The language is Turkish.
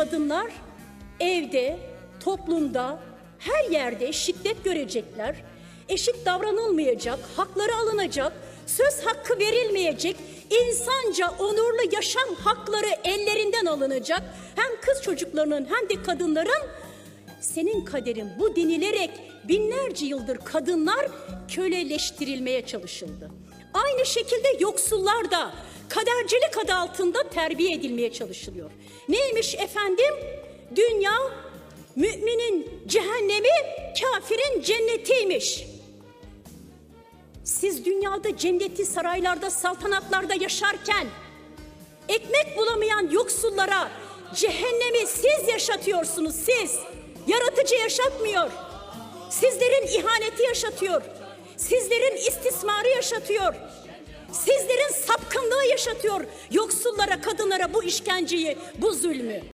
kadınlar evde, toplumda, her yerde şiddet görecekler. Eşit davranılmayacak, hakları alınacak, söz hakkı verilmeyecek, insanca onurlu yaşam hakları ellerinden alınacak. Hem kız çocuklarının hem de kadınların senin kaderin bu denilerek binlerce yıldır kadınlar köleleştirilmeye çalışıldı. Aynı şekilde yoksullar da kadercilik adı altında terbiye edilmeye çalışılıyor. Neymiş efendim? Dünya müminin cehennemi, kafirin cennetiymiş. Siz dünyada cenneti saraylarda, saltanatlarda yaşarken ekmek bulamayan yoksullara cehennemi siz yaşatıyorsunuz siz. Yaratıcı yaşatmıyor. Sizlerin ihaneti yaşatıyor. Sizlerin istismarı yaşatıyor. Yaşatıyor. Yoksullara, kadınlara bu işkenceyi, bu zulmü.